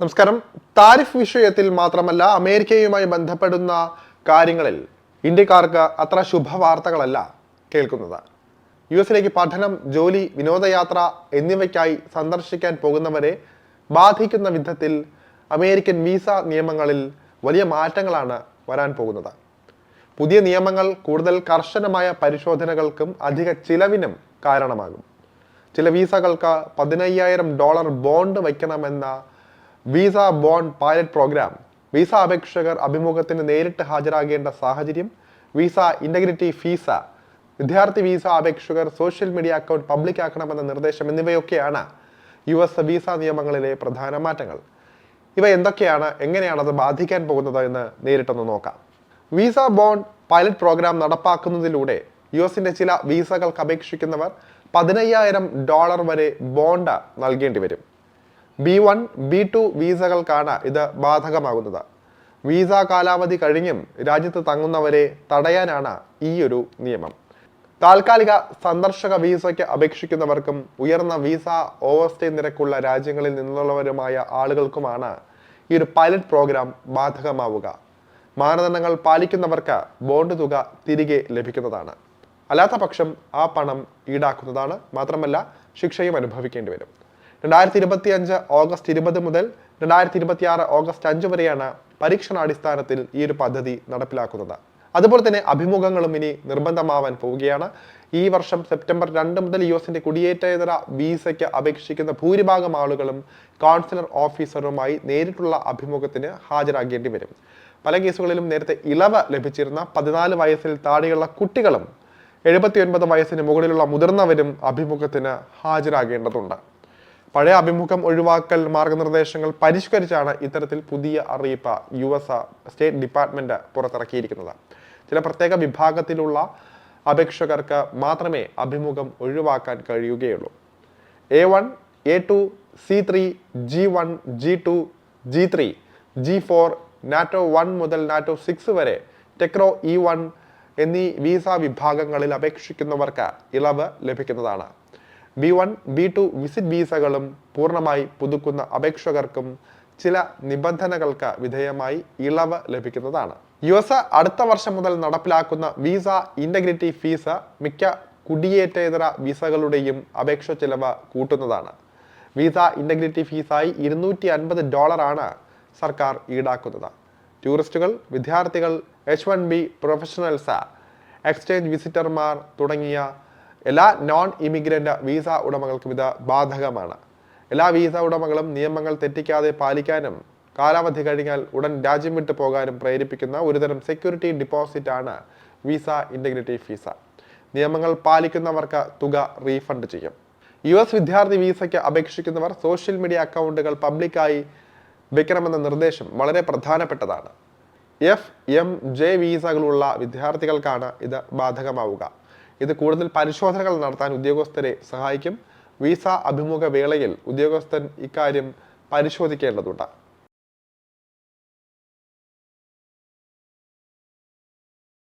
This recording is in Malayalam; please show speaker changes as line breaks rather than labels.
നമസ്കാരം. താരിഫ് വിഷയത്തിൽ മാത്രമല്ല അമേരിക്കയുമായി ബന്ധപ്പെടുന്ന കാര്യങ്ങളിൽ ഇന്ത്യക്കാർക്ക് അത്ര ശുഭവാർത്തകളല്ല കേൾക്കുന്നത്. യു എസിലേക്ക് പഠനം ജോലി വിനോദയാത്ര എന്നിവയ്ക്കായി സന്ദർശിക്കാൻ പോകുന്നവരെ ബാധിക്കുന്ന വിധത്തിൽ അമേരിക്കൻ വിസ നിയമങ്ങളിൽ വലിയ മാറ്റങ്ങളാണ് വരാൻ പോകുന്നത്. പുതിയ നിയമങ്ങൾ കൂടുതൽ കർശനമായ പരിശോധനകൾക്കും അധിക ചിലവിനും കാരണമാകും. ചില വിസകൾക്ക് പതിനയ്യായിരം dollar bond വയ്ക്കണമെന്ന visa bond pilot programme visa അപേക്ഷകർ അഭിമുഖത്തിന് നേരിട്ട് ഹാജരാകേണ്ട സാഹചര്യം. വിസ ഇന്റഗ്രിറ്റി ഫീസ വിദ്യാർത്ഥി വിസ അപേക്ഷകർ സോഷ്യൽ മീഡിയ അക്കൗണ്ട് പബ്ലിക് ആക്കണമെന്ന നിർദ്ദേശം എന്നിവയൊക്കെയാണ് യു എസ് വിസ നിയമങ്ങളിലെ പ്രധാന മാറ്റങ്ങൾ. ഇവ എന്തൊക്കെയാണ്? എങ്ങനെയാണ് അത് ബാധിക്കാൻ പോകുന്നത് എന്ന് നേരിട്ടൊന്ന് നോക്കാം. വിസ ബോണ്ട് പൈലറ്റ് പ്രോഗ്രാം നടപ്പാക്കുന്നതിലൂടെ യു എസിന്റെ ചില വിസകൾക്ക് അപേക്ഷിക്കുന്നവർ പതിനയ്യായിരം ഡോളർ വരെ ബോണ്ട് നൽകേണ്ടി വരും. ബി വൺ ബി ടു വീസകൾക്കാണ് ഇത് ബാധകമാകുന്നത്. വീസ കാലാവധി കഴിഞ്ഞും രാജ്യത്ത് തങ്ങുന്നവരെ തടയാനാണ് ഈ ഒരു നിയമം. താൽക്കാലിക സന്ദർശക വീസയ്ക്ക് അപേക്ഷിക്കുന്നവർക്കും ഉയർന്ന വീസ ഓവർസ്റ്റേ നിരക്കുള്ള രാജ്യങ്ങളിൽ നിന്നുള്ളവരുമായ ആളുകൾക്കുമാണ് ഈ ഒരു പൈലറ്റ് പ്രോഗ്രാം ബാധകമാവുക. മാനദണ്ഡങ്ങൾ പാലിക്കുന്നവർക്ക് ബോണ്ട് തുക തിരികെ ലഭിക്കുന്നതാണ്. അല്ലാത്ത പക്ഷം ആ പണം ഈടാക്കുന്നതാണ്. മാത്രമല്ല ശിക്ഷയും അനുഭവിക്കേണ്ടി വരും. രണ്ടായിരത്തി ഇരുപത്തി അഞ്ച് ഓഗസ്റ്റ് ഇരുപത് മുതൽ രണ്ടായിരത്തി ഇരുപത്തി ആറ് ഓഗസ്റ്റ് അഞ്ച് വരെയാണ് പരീക്ഷണാടിസ്ഥാനത്തിൽ ഈ ഒരു പദ്ധതി നടപ്പിലാക്കുന്നത്. അതുപോലെ തന്നെ അഭിമുഖങ്ങളും ഇനി നിർബന്ധമാവാൻ പോവുകയാണ്. ഈ വർഷം സെപ്റ്റംബർ രണ്ട് മുതൽ യു എസിന്റെ കുടിയേറ്റേതര വിസയ്ക്ക് അപേക്ഷിക്കുന്ന ഭൂരിഭാഗം ആളുകളും കൗൺസിലർ ഓഫീസറുമായി നേരിട്ടുള്ള അഭിമുഖത്തിന് ഹാജരാകേണ്ടി വരും. പല കേസുകളിലും നേരത്തെ ഇളവ് ലഭിച്ചിരുന്ന പതിനാല് വയസ്സിൽ താഴെയുള്ള കുട്ടികളും എഴുപത്തി ഒൻപത് വയസ്സിന് മുകളിലുള്ള മുതിർന്നവരും അഭിമുഖത്തിന് ഹാജരാകേണ്ടതുണ്ട്. പഴയ അഭിമുഖം ഒഴിവാക്കൽ മാർഗനിർദ്ദേശങ്ങൾ പരിഷ്കരിച്ചാണ് ഇത്തരത്തിൽ പുതിയ അറിയിപ്പ് യു എസ് സ്റ്റേറ്റ് ഡിപ്പാർട്ട്മെന്റ് പുറത്തിറക്കിയിരിക്കുന്നത്. ചില പ്രത്യേക വിഭാഗത്തിലുള്ള അപേക്ഷകർക്ക് മാത്രമേ അഭിമുഖം ഒഴിവാക്കാൻ കഴിയുകയുള്ളൂ. A one A two C three G one G two G three G four NATO one മുതൽ നാറ്റോ സിക്സ് വരെ ടെക്രോ ഇ വൺ എന്നീ വിസ വിഭാഗങ്ങളിൽ അപേക്ഷിക്കുന്നവർക്ക് ഇളവ് ലഭിക്കുന്നതാണ്. B one B two visit വീസകളും പൂർണമായി പുതുക്കുന്ന അപേക്ഷകർക്കും ചില നിബന്ധനകൾക്ക് വിധേയമായി ഇളവ് ലഭിക്കുന്നതാണ്. യു എസ് അടുത്ത വർഷം മുതൽ നടപ്പിലാക്കുന്ന വിസ ഇന്റഗ്രിറ്റി ഫീസ് മിക്ക കുടിയേറ്റേതര വിസകളുടെയും അപേക്ഷ ചെലവ് കൂട്ടുന്നതാണ്. വിസ ഇന്റഗ്രിറ്റി ഫീസായി ഇരുന്നൂറ്റി അൻപത് ഡോളറാണ് സർക്കാർ ഈടാക്കുന്നത്. ടൂറിസ്റ്റുകൾ വിദ്യാർത്ഥികൾ H one B professionals exchange വിസിറ്റർമാർ തുടങ്ങിയ എല്ലാ നോൺ ഇമിഗ്രന്റ് വീസ ഉടമകൾക്കും ഇത് ബാധകമാണ്. എല്ലാ വീസ ഉടമകളും നിയമങ്ങൾ തെറ്റിക്കാതെ പാലിക്കാനും കാലാവധി കഴിഞ്ഞാൽ ഉടൻ രാജ്യം വിട്ടു പോകാനും പ്രേരിപ്പിക്കുന്ന ഒരുതരം സെക്യൂരിറ്റി ഡിപ്പോസിറ്റ് ആണ് വിസ ഇന്റഗ്രിറ്റി ഫീസ നിയമങ്ങൾ പാലിക്കുന്നവർക്ക് തുക റീഫണ്ട് ചെയ്യും. യു എസ് വിദ്യാർത്ഥി വീസയ്ക്ക് അപേക്ഷിക്കുന്നവർ സോഷ്യൽ മീഡിയ അക്കൗണ്ടുകൾ പബ്ലിക്കായി വെക്കണമെന്ന നിർദ്ദേശം വളരെ പ്രധാനപ്പെട്ടതാണ്. എഫ് എം ജെ വീസകളുള്ള വിദ്യാർത്ഥികൾക്കാണ് ഇത് ബാധകമാവുക. ഇത് കൂടുതൽ പരിശോധനകൾ നടത്താൻ ഉദ്യോഗസ്ഥരെ സഹായിക്കും. വിസ അഭിമുഖ വേളയിൽ ഉദ്യോഗസ്ഥൻ ഇക്കാര്യം പരിശോധിക്കേണ്ടതുണ്ട്.